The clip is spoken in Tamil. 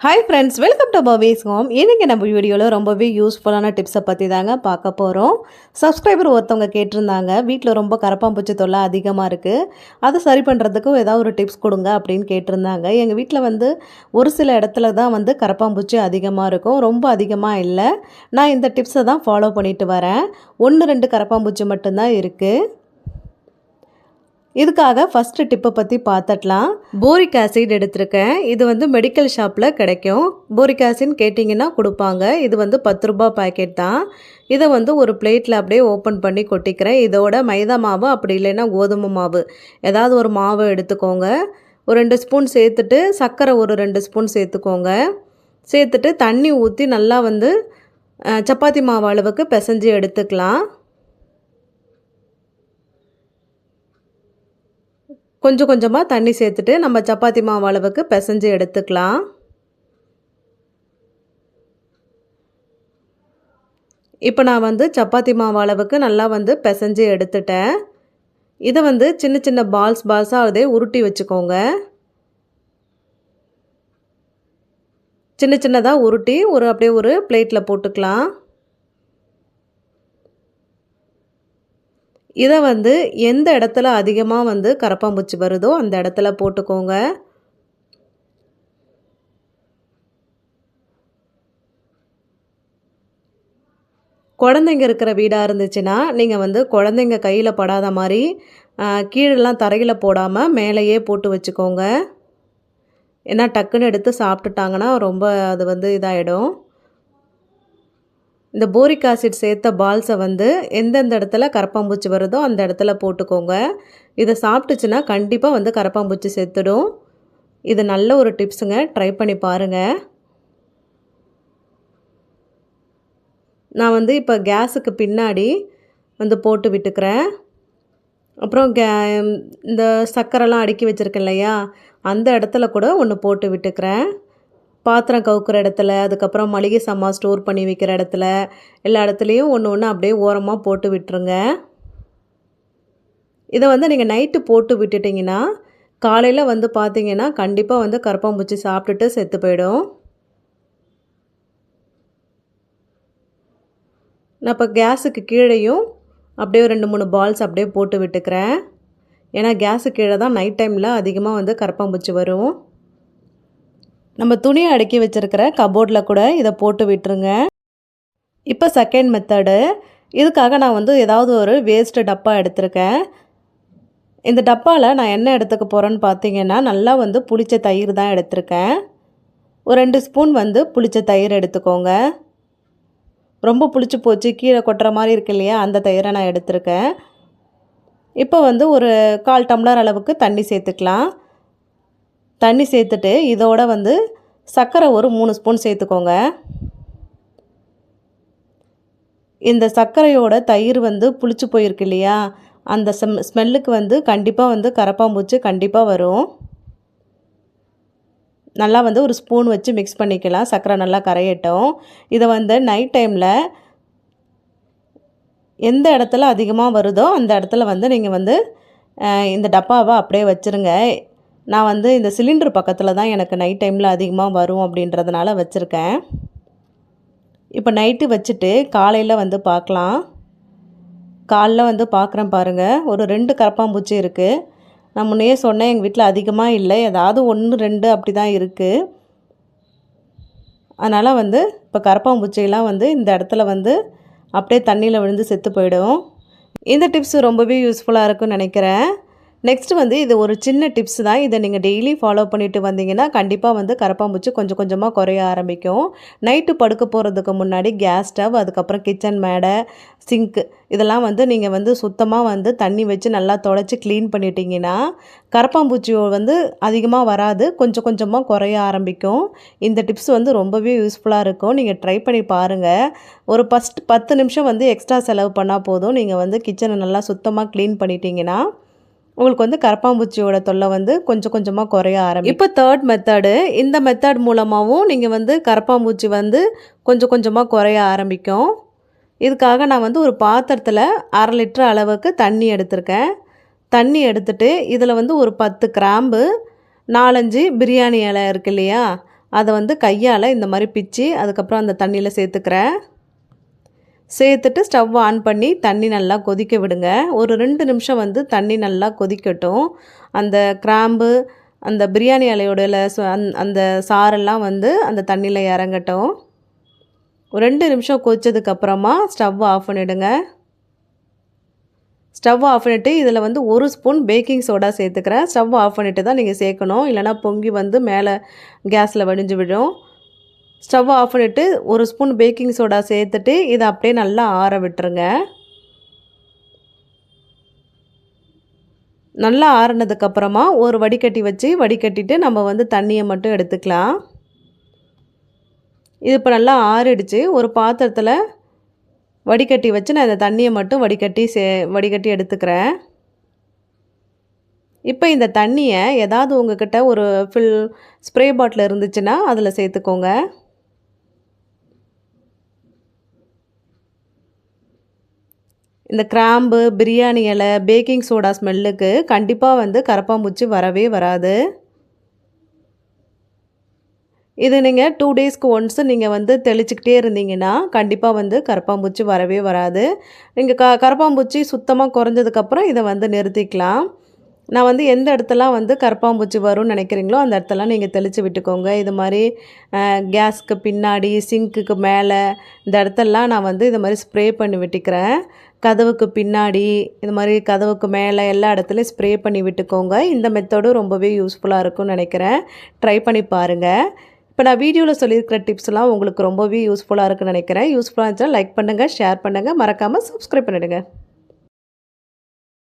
Hi friends welcome to Paves home இன்றைக்கி நம்ம வீடியோவில் ரொம்பவே யூஸ்ஃபுல்லான டிப்ஸை பற்றி தாங்க பார்க்க போகிறோம் சப்ஸ்கிரைபர் ஒருத்தவங்க கேட்டிருந்தாங்க வீட்டில் ரொம்ப கரப்பாம்பூச்சி தொல்லை அதிகமாக இருக்குது அதை சரி பண்ணுறதுக்கு ஏதாவது ஒரு டிப்ஸ் கொடுங்க அப்படின்னு கேட்டிருந்தாங்க. எங்கள் வீட்டில் வந்து ஒரு சில இடத்துல தான் வந்து கரப்பாம்பூச்சி அதிகமாக இருக்கும். ரொம்ப அதிகமாக இல்லை. நான் இந்த டிப்ஸை தான் ஃபாலோ பண்ணிட்டு வரேன். ஒன்று ரெண்டு கரப்பாம்பூச்சி மட்டும்தான் இருக்குது இதுக்காக ஃபஸ்ட்டு டிப்பை பற்றி பார்த்துடலாம் போரிக் ஆசிட் எடுத்திருக்கேன். இது வந்து மெடிக்கல் ஷாப்பில் கிடைக்கும். போரிக் ஆசிட்னு கேட்டிங்கன்னா கொடுப்பாங்க. இது வந்து பத்து ரூபா பாக்கெட் தான். இதை வந்து ஒரு பிளேட்டில் அப்படியே ஓப்பன் பண்ணி கொட்டிக்கிறேன். இதோட மைதா மாவு அப்படி இல்லைன்னா கோதுமை மாவு. ஏதாவது ஒரு மாவு எடுத்துக்கோங்க. ஒரு ரெண்டு ஸ்பூன் சேர்த்துட்டு சர்க்கரை ஒரு ரெண்டு ஸ்பூன் சேர்த்துக்கோங்க. சேர்த்துட்டு தண்ணி ஊற்றி நல்லா வந்து சப்பாத்தி மாவு அளவுக்கு பிசைஞ்சு எடுத்துக்கலாம். கொஞ்சம் கொஞ்சமாக தண்ணி சேர்த்துட்டு நம்ம சப்பாத்தி மாவு அளவுக்கு பிசைஞ்சு எடுத்துக்கலாம். இப்போ நான் வந்து சப்பாத்தி மாவு அளவுக்கு நல்லா வந்து பிசைஞ்சு எடுத்துட்டேன். இதை வந்து சின்ன சின்ன பால்ஸ் பால்ஸாக அதே உருட்டி வச்சுக்கோங்க. சின்ன சின்னதாக உருட்டி ஒரு அப்படியே ஒரு பிளேட்டில் போட்டுக்கலாம். இதை வந்து எந்த இடத்துல அதிகமாக வந்து கரப்பாம்பூச்சி வருதோ அந்த இடத்துல போட்டுக்கோங்க. குழந்தைங்க இருக்கிற வீடாக இருந்துச்சுன்னா நீங்கள் வந்து குழந்தைங்க கையில் படாத மாதிரி கீழெல்லாம் தரையில் போடாமல் மேலேயே போட்டு வச்சுக்கோங்க. ஏன்னா டக்குன்னு எடுத்து சாப்பிட்டுட்டாங்கன்னா ரொம்ப அது வந்து இதாகிடும் இந்த போரிக் ஆசிட் சேர்த்த பால்ஸை வந்து எந்தெந்த இடத்துல கரப்பாம்பூச்சி வருதோ அந்த இடத்துல போட்டுக்கோங்க. இதை சாப்பிட்டுச்சுன்னா கண்டிப்பாக வந்து கரப்பாம்பூச்சி செத்துடும். இது நல்ல ஒரு டிப்ஸுங்க ட்ரை பண்ணி பாருங்கள் நான் வந்து இப்போ கேஸுக்கு பின்னாடி வந்து போட்டு விட்டுக்கிறேன். அப்புறம் கே இந்த சர்க்கரைலாம் அடுக்கி வச்சுருக்கேன் இல்லையா? அந்த இடத்துல கூட ஒன்று போட்டு விட்டுக்கிறேன். பாத்திரம் கவுக்கிற இடத்துல அதுக்கப்புறம் மளிகை சாமான் ஸ்டோர் பண்ணி வைக்கிற இடத்துல எல்லா இடத்துலையும் ஒன்று ஒன்று அப்படியே ஓரமாக போட்டு விட்டுருங்க. இதை வந்து நீங்கள் நைட்டு போட்டு விட்டுட்டிங்கன்னா காலையில் வந்து பார்த்தீங்கன்னா கண்டிப்பாக வந்து கருப்பாம்பூச்சி சாப்பிட்டுட்டு செத்து போயிடும். நான் இப்போ கேஸுக்கு கீழேயும் அப்படியே ஒரு ரெண்டு மூணு பால்ஸ் அப்படியே போட்டு விட்டுக்கிறேன். ஏன்னா கேஸு கீழே தான் நைட் டைமில் அதிகமாக வந்து கரப்பாம்பூச்சி வரும். நம்ம துணியை அடுக்கி வச்சுருக்கிற கபோர்டில் கூட இதை போட்டு விட்டுருங்க. இப்போ செகண்ட் மெத்தடு இதுக்காக நான் வந்து ஏதாவது ஒரு வேஸ்ட்டு டப்பா எடுத்திருக்கேன். இந்த டப்பாவில் நான் என்ன எடுத்துக்க போகிறேன்னு பார்த்தீங்கன்னா நல்லா வந்து புளிச்ச தயிர் தான் எடுத்திருக்கேன். ஒரு ரெண்டு ஸ்பூன் வந்து புளிச்ச தயிர் எடுத்துக்கோங்க. ரொம்ப புளிச்சு போச்சு கீழே கொட்டுற மாதிரி இருக்கு இல்லையா அந்த தயிரை நான் எடுத்திருக்கேன். இப்போ வந்து ஒரு கால் டம்ளர் அளவுக்கு தண்ணி சேர்த்துக்கலாம். தண்ணி சேர்த்துட்டு இதோட வந்து சர்க்கரை ஒரு மூணு ஸ்பூன் சேர்த்துக்கோங்க. இந்த சர்க்கரையோட தயிர் வந்து புளிச்சு போயிருக்கு இல்லையா? அந்த ஸ்மெ ஸ்மெல்லுக்கு வந்து கண்டிப்பாக வந்து கரப்பாம்பூச்சி கண்டிப்பாக வரும். நல்லா வந்து ஒரு ஸ்பூன் வச்சு மிக்ஸ் பண்ணிக்கலாம். சர்க்கரை நல்லா கரையட்டும். இதை வந்து நைட் டைமில் எந்த இடத்துல அதிகமாக வருதோ அந்த இடத்துல வந்து நீங்கள் வந்து இந்த டப்பாவை அப்படியே வச்சுருங்க. நான் வந்து இந்த சிலிண்டர் பக்கத்தில் தான் எனக்கு நைட் டைமில் அதிகமாக வரும் அப்படின்றதுனால வச்சுருக்கேன். இப்போ நைட்டு வச்சுட்டு காலையில் வந்து பார்க்கலாம் காலைல வந்து பார்க்குறேன் பாருங்கள் ஒரு ரெண்டு கரப்பாம்பூச்சி இருக்குது நான் முன்னையே சொன்னேன் எங்கள் வீட்டில் அதிகமாக இல்லை. ஏதாவது ஒன்று ரெண்டு அப்படி தான் இருக்குது அதனால் வந்து இப்போ கரப்பாம்பூச்சியெல்லாம் வந்து இந்த இடத்துல வந்து அப்படியே தண்ணியில் விழுந்து செத்து போயிடும். இந்த டிப்ஸ் ரொம்பவே யூஸ்ஃபுல்லாக இருக்கும்னு நினைக்கிறேன். நெக்ஸ்ட் வந்து இது ஒரு சின்ன டிப்ஸ் தான். இதை நீங்கள் டெய்லி ஃபாலோ பண்ணிட்டு வந்தீங்கன்னா கண்டிப்பாக வந்து கரப்பாம்பூச்சி கொஞ்சம் கொஞ்சமாக குறைய ஆரம்பிக்கும். நைட்டு படுக்க போகிறதுக்கு முன்னாடி கேஸ் ஸ்டவ் அதுக்கப்புறம் கிச்சன் மேடை சிங்க்கு இதெல்லாம் வந்து நீங்கள் வந்து சுத்தமாக வந்து தண்ணி வச்சு நல்லா தொடச்சி க்ளீன் பண்ணிட்டீங்கன்னா கரப்பாம்பூச்சி வந்து அதிகமாக வராது. கொஞ்சம் கொஞ்சமாக குறைய ஆரம்பிக்கும். இந்த டிப்ஸ் வந்து ரொம்பவே யூஸ்ஃபுல்லாக இருக்கும். நீங்கள் ட்ரை பண்ணி பாருங்கள் ஒரு ஃபஸ்ட் பத்து நிமிஷம் வந்து எக்ஸ்ட்ரா செலவு பண்ணால் போதும். நீங்கள் வந்து கிச்சனை நல்லா சுத்தமாக க்ளீன் பண்ணிட்டீங்கன்னா உங்களுக்கு வந்து கரப்பாம்பூச்சியோட தொல்லை வந்து கொஞ்சம் கொஞ்சமாக குறைய ஆரம்பிக்கும். இப்போ தேர்ட் மெத்தடு இந்த மெத்தட் மூலமாகவும் நீங்கள் வந்து கரப்பாம்பூச்சி வந்து கொஞ்சம் கொஞ்சமாக குறைய ஆரம்பிக்கும். இதுக்காக நான் வந்து ஒரு பாத்திரத்தில் அரை லிட்டர் அளவுக்கு தண்ணி எடுத்திருக்கேன். தண்ணி எடுத்துட்டு இதில் வந்து ஒரு பத்து கிராம்பு நாலஞ்சு பிரியாணி இலை இருக்கு இல்லையா? அதை வந்து கையால் இந்த மாதிரி பிச்சு அதுக்கப்புறம் அந்த தண்ணியில் சேர்த்துக்கிறேன். சேர்த்துட்டு ஸ்டவ் ஆன் பண்ணி தண்ணி நல்லா கொதிக்க விடுங்க. ஒரு ரெண்டு நிமிஷம் வந்து தண்ணி நல்லா கொதிக்கட்டும். அந்த கிராம்பு அந்த பிரியாணி இலையோட அந்த சாரெல்லாம் வந்து அந்த தண்ணியில் இறங்கட்டும். ஒரு ரெண்டு நிமிஷம் கொதிச்சதுக்கப்புறமா ஸ்டவ் ஆஃப் பண்ணிவிடுங்க ஸ்டவ் ஆஃப் பண்ணிவிட்டு இதில் வந்து ஒரு ஸ்பூன் பேக்கிங் சோடா சேர்த்துக்கிறேன். ஸ்டவ் ஆஃப் பண்ணிவிட்டு தான் நீங்கள் சேர்க்கணும். இல்லைனா பொங்கி வந்து மேலே கேஸில் வடிஞ்சு விடும். ஸ்டவ் ஆஃப் பண்ணிவிட்டு ஒரு ஸ்பூன் பேக்கிங் சோடா சேர்த்துட்டு இதை அப்படியே நல்லா ஆற விட்டுருங்க. நல்லா ஆறினதுக்கப்புறமா ஒரு வடிகட்டி வச்சு வடிகட்டிட்டு நம்ம வந்து தண்ணியை மட்டும் எடுத்துக்கலாம். இது இப்போ நல்லா ஆறிடுச்சு. ஒரு பாத்திரத்தில் வடிகட்டி வச்சு நான் இந்த தண்ணியை மட்டும் வடிகட்டி சே வடிகட்டி எடுத்துக்கிறேன். இப்போ இந்த தண்ணியை ஏதாவது உங்ககிட்ட ஒரு ஃபில் ஸ்ப்ரே பாட்டில் இருந்துச்சுன்னா அதில் சேர்த்துக்கோங்க. இந்த கிராம்பு பிரியாணி இலை பேக்கிங் சோடா ஸ்மெல்லுக்கு கண்டிப்பாக வந்து கரப்பாம்பூச்சி வரவே வராது. இது நீங்கள் டூ டேஸ்க்கு ஒன்ஸ் நீங்கள் வந்து தெளிச்சிக்கிட்டே இருந்தீங்கன்னா கண்டிப்பாக வந்து கரப்பாம்பூச்சி வரவே வராது. நீங்கள் க கரப்பாம்பூச்சி சுத்தமாக குறைஞ்சதுக்கப்புறம் இதை வந்து நிறுத்திக்கலாம். நான் வந்து எந்த இடத்துலாம் வந்து கரப்பாம்பூச்சி வரும்னு நினைக்கிறீங்களோ அந்த இடத்தெல்லாம் நீங்கள் தெளித்து விட்டுக்கோங்க. இது மாதிரி கேஸ்க்கு பின்னாடி சிங்க்குக்கு மேலே இந்த இடத்தெல்லாம் நான் வந்து இது மாதிரி ஸ்ப்ரே பண்ணி விட்டுக்கிறேன். கதவுக்கு பின்னாடி இது மாதிரி கதவுக்கு மேலே எல்லா இடத்துலையும் ஸ்ப்ரே பண்ணி விட்டுக்கோங்க. இந்த மெத்தடும் ரொம்பவே யூஸ்ஃபுல்லாக இருக்கும்னு நினைக்கிறேன். ட்ரை பண்ணி பாருங்கள் இப்போ நான் வீடியோவில் சொல்லியிருக்கிற டிப்ஸ்லாம் உங்களுக்கு ரொம்பவே யூஸ்ஃபுல்லாக இருக்குன்னு நினைக்கிறேன். யூஸ்ஃபுல்லாக இருந்துச்சுன்னா லைக் பண்ணுங்கள் ஷேர் பண்ணுங்கள் மறக்காமல் சப்ஸ்கிரைப் பண்ணிவிடுங்க